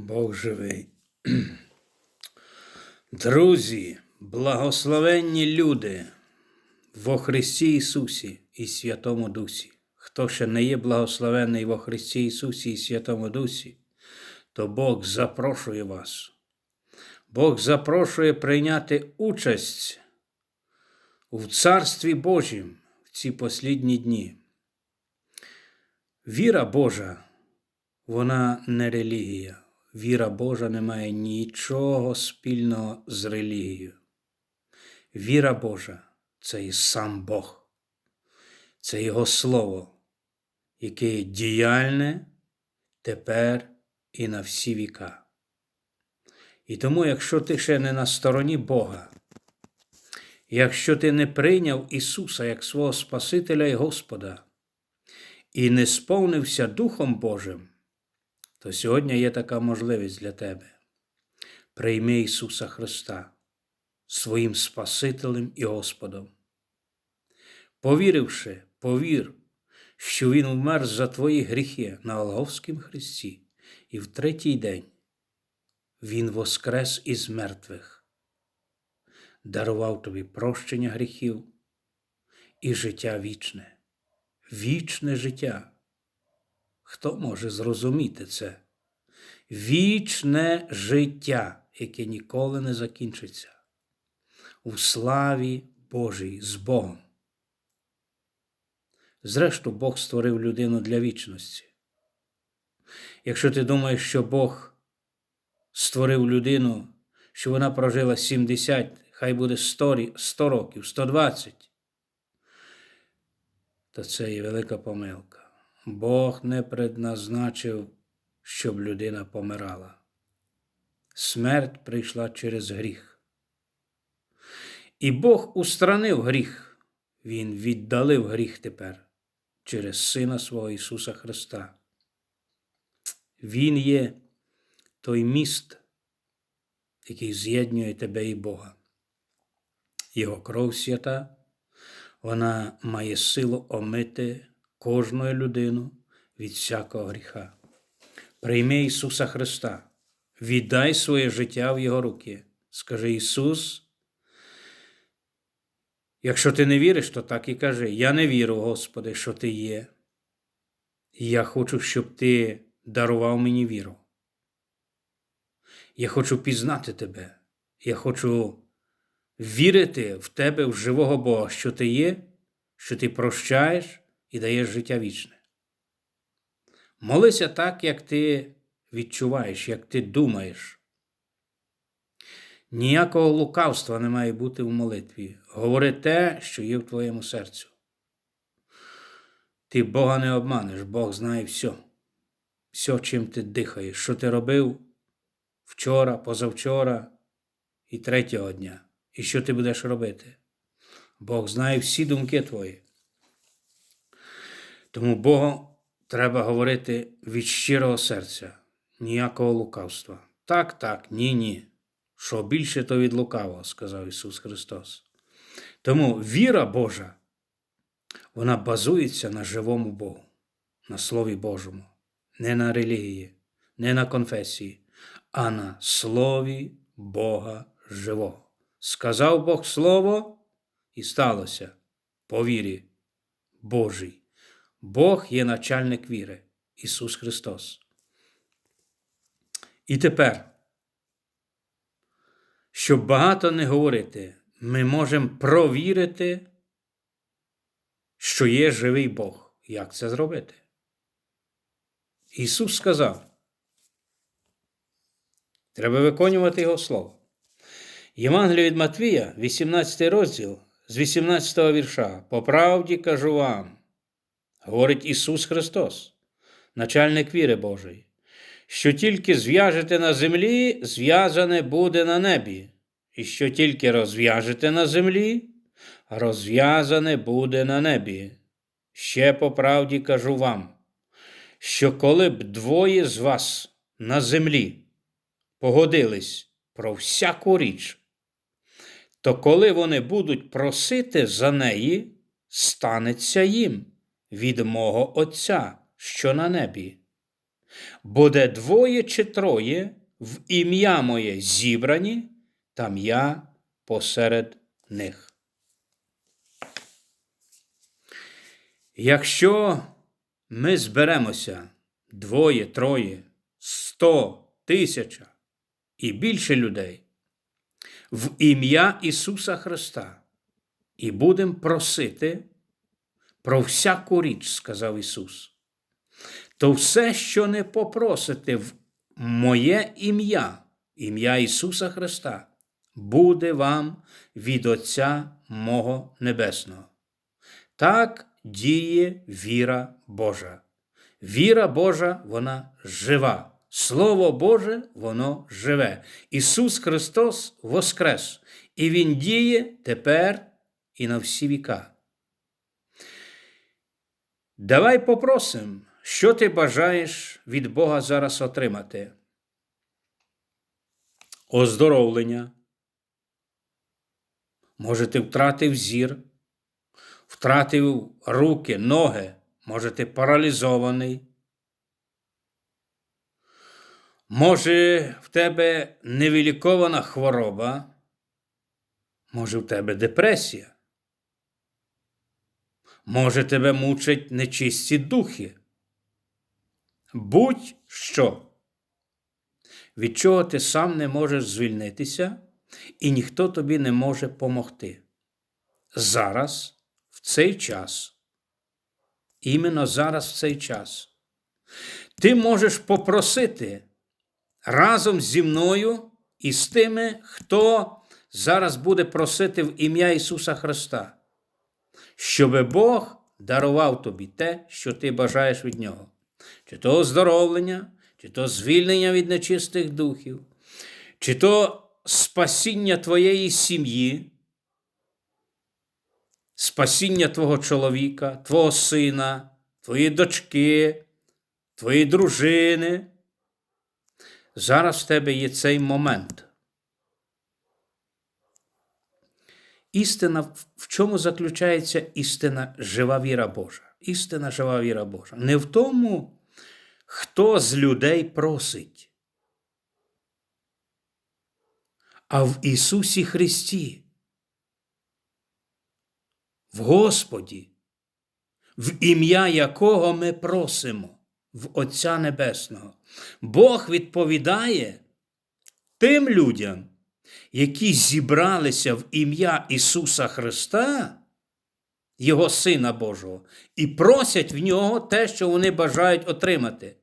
Бог живий. Друзі, благословенні люди во Христі Ісусі і Святому Дусі. Хто ще не є благословенний во Христі Ісусі і Святому Дусі, то Бог запрошує вас. Бог запрошує прийняти участь у Царстві Божім в ці послідні дні. Віра Божа, вона не релігія. Віра Божа не має нічого спільного з релігією. Віра Божа це і сам Бог, це Його Слово, яке є діяльне тепер і на всі віка. І тому, якщо ти ще не на стороні Бога, якщо ти не прийняв Ісуса як свого Спасителя і Господа, і не сповнився Духом Божим, то сьогодні є така можливість для тебе. Прийми Ісуса Христа своїм Спасителем і Господом. Повіривши, повір, що Він вмер за твої гріхи на Голговськім Христі, і в третій день Він воскрес із мертвих, дарував тобі прощення гріхів і життя вічне, вічне життя. Хто може зрозуміти це? Вічне життя, яке ніколи не закінчиться, у славі Божій з Богом. Зрештою, Бог створив людину для вічності. Якщо ти думаєш, що Бог створив людину, що вона прожила 70, хай буде 100, 100 років, 120, то це є велика помилка. Бог не предназначив, щоб людина помирала. Смерть прийшла через гріх. І Бог устранив гріх, Він віддалив гріх тепер через Сина свого Ісуса Христа. Він є той міст, який з'єднує тебе і Бога. Його кров свята, вона має силу омити кожну людину від всякого гріха. Прийми Ісуса Христа, віддай своє життя в Його руки. Скажи Ісус. Якщо ти не віриш, то так і кажи: Я не вірю, Господи, що Ти є. І я хочу, щоб Ти дарував мені віру. Я хочу пізнати Тебе. Я хочу вірити в Тебе, в живого Бога, що Ти є, що Ти прощаєш і даєш життя вічне. Молися так, як ти відчуваєш, як ти думаєш. Ніякого лукавства не має бути в молитві. Говори те, що є в твоєму серцю. Ти Бога не обманеш, Бог знає все, все, чим ти дихаєш, що ти робив вчора, позавчора і третього дня, і що ти будеш робити. Бог знає всі думки твої. Тому Богу треба говорити від щирого серця, ніякого лукавства. Так, так, ні, ні. Що більше, то від лукавого, сказав Ісус Христос. Тому віра Божа, вона базується на живому Богу, на Слові Божому, не на релігії, не на конфесії, а на Слові Бога живого. Сказав Бог Слово, і сталося по вірі Божій. Бог є начальник віри, Ісус Христос. І тепер, щоб багато не говорити, ми можемо провірити, що є живий Бог. Як це зробити? Ісус сказав, треба виконувати Його Слово. Євангелія від Матвія, 18 розділ з 18 вірша. По правді кажу вам говорить Ісус Христос, начальник віри Божої, що тільки зв'яжете на землі, зв'язане буде на небі, і що тільки розв'яжете на землі, розв'язане буде на небі. Ще по правді кажу вам, що коли б двоє з вас на землі погодились про всяку річ, то коли вони будуть просити за неї, станеться їм від мого Отця, що на небі. Бо де двоє чи троє в ім'я моє зібрані, там я посеред них. Якщо ми зберемося двоє, троє, сто, тисяча і більше людей в ім'я Ісуса Христа і будемо просити про всяку річ, сказав Ісус, то все, що не попросите в моє ім'я, ім'я Ісуса Христа, буде вам від Отця мого Небесного. Так діє віра Божа. Віра Божа, вона жива. Слово Боже, воно живе. Ісус Христос воскрес, і Він діє тепер і на всі віка. Давай попросимо, що ти бажаєш від Бога зараз отримати? Оздоровлення. Може, ти втратив зір, втратив руки, ноги, може, ти паралізований. Може, в тебе невилікована хвороба, може, в тебе депресія. Може, тебе мучать нечисті духи. Будь-що, від чого ти сам не можеш звільнитися, і ніхто тобі не може помогти. Зараз, в цей час, іменно зараз, в цей час, ти можеш попросити разом зі мною і з тими, хто зараз буде просити в ім'я Ісуса Христа, щоб Бог дарував тобі те, що ти бажаєш від Нього, чи то оздоровлення, чи то звільнення від нечистих духів, чи то спасіння твоєї сім'ї, спасіння твого чоловіка, твого сина, твоєї дочки, твоєї дружини. Зараз в тебе є цей момент. Істина, в чому заключається істина жива віра Божа? Істина жива віра Божа. Не в тому, хто з людей просить, а в Ісусі Христі, в Господі, в ім'я якого ми просимо, в Отця Небесного. Бог відповідає тим людям, які зібралися в ім'я Ісуса Христа, Його Сина Божого, і просять в нього те, що вони бажають отримати.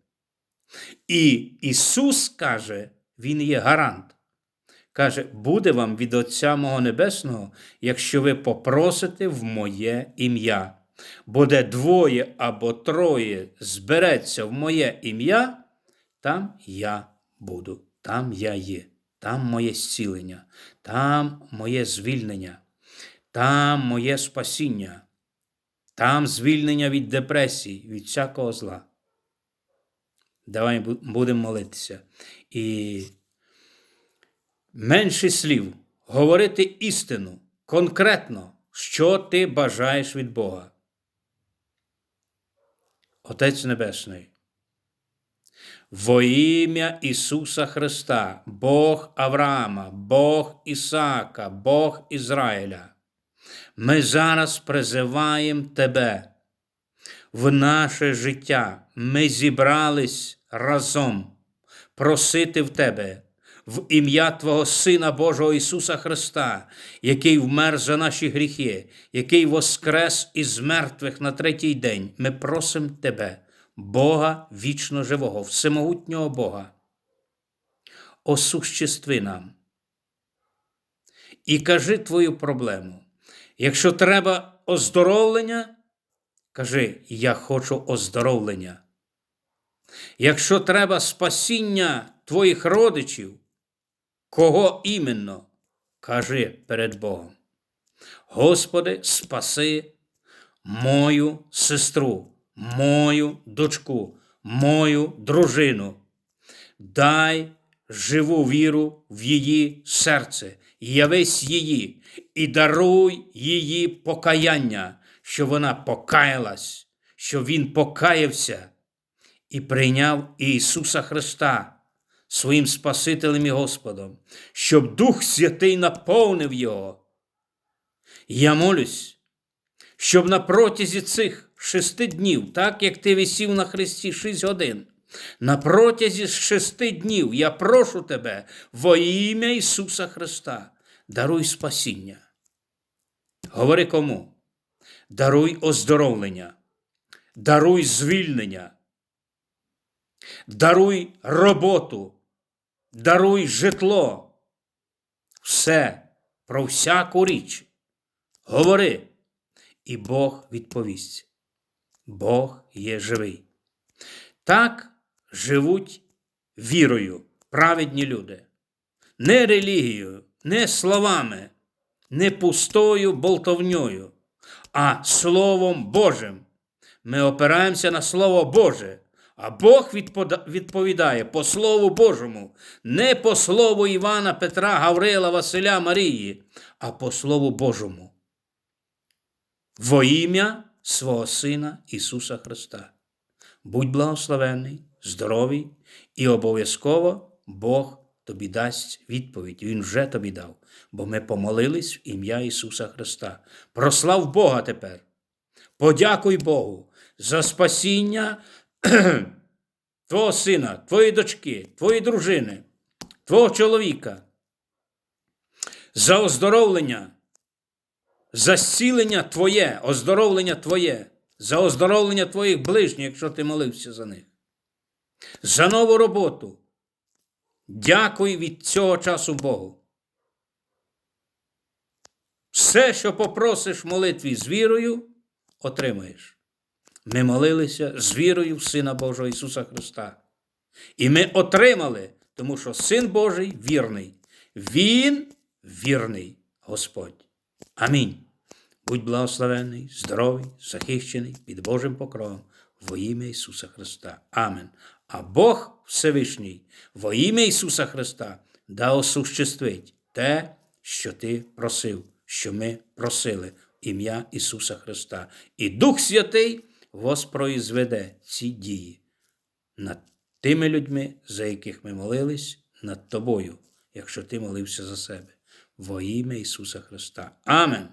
І Ісус каже, Він є гарант. Каже, буде вам від Отця Мого Небесного, якщо ви попросите в моє ім'я. Бо де двоє або троє збереться в моє ім'я, там я буду, там я є, там моє зцілення, там моє звільнення, там моє спасіння, там звільнення від депресії, від всякого зла. Давай будемо молитися. І менше слів, говорити істину, конкретно, що ти бажаєш від Бога. Отець Небесний, во ім'я Ісуса Христа, Бог Авраама, Бог Ісаака, Бог Ізраїля, ми зараз призиваємо Тебе в наше життя. Ми зібрались разом просити в Тебе в ім'я Твого Сина Божого Ісуса Христа, який вмер за наші гріхи, який воскрес із мертвих на третій день. Ми просимо Тебе, Бога вічно живого, всемогутнього Бога. Осуществи нам. І кажи твою проблему. Якщо треба оздоровлення, кажи, я хочу оздоровлення. Якщо треба спасіння твоїх родичів, Кого іменно? Кажи перед Богом. Господи, спаси мою сестру, мою дочку, мою дружину. Дай живу віру в її серце, явись її і даруй її покаяння, що вона покаялась, що він покаявся і прийняв Ісуса Христа своїм Спасителем і Господом, щоб Дух Святий наповнив його. Я молюсь, щоб на протязі цих шести днів, так як ти висів на Христі шість годин, на протязі шести днів я прошу тебе во ім'я Ісуса Христа, даруй спасіння. Говори кому? Даруй оздоровлення, даруй звільнення, даруй роботу, даруй житло. Все про всяку річ. Говори, і Бог відповість. Бог є живий. Так живуть вірою праведні люди. Не релігією, не словами, не пустою болтовньою, а Словом Божим. Ми опираємося на Слово Боже, а Бог відповідає по Слову Божому, не по Слову Івана, Петра, Гаврила, Василя, Марії, а по Слову Божому. Во ім'я свого Сина Ісуса Христа. Будь благословений, здоровий і обов'язково Бог тобі дасть відповідь. Він вже тобі дав, бо ми помолились в ім'я Ісуса Христа. Прослав Бога тепер. Подякуй Богу за спасіння твого сина, твоєї дочки, твоєї дружини, твого чоловіка, за оздоровлення, за зцілення Твоє, оздоровлення Твоє, за оздоровлення Твоїх ближніх, якщо ти молився за них, за нову роботу. Дякуй від цього часу Богу. Все, що попросиш в молитві з вірою, отримаєш. Ми молилися з вірою в Сина Божого Ісуса Христа. І ми отримали, тому що Син Божий вірний. Він вірний Господь. Амінь. Будь благословений, здоровий, захищений під Божим покровом во ім'я Ісуса Христа. Амен. А Бог Всевишній во ім'я Ісуса Христа да осуществить те, що ти просив, що ми просили, ім'я Ісуса Христа. І Дух Святий воспроізведе ці дії над тими людьми, за яких ми молились, над тобою, якщо ти молився за себе. Во ім'я Ісуса Христа. Амен.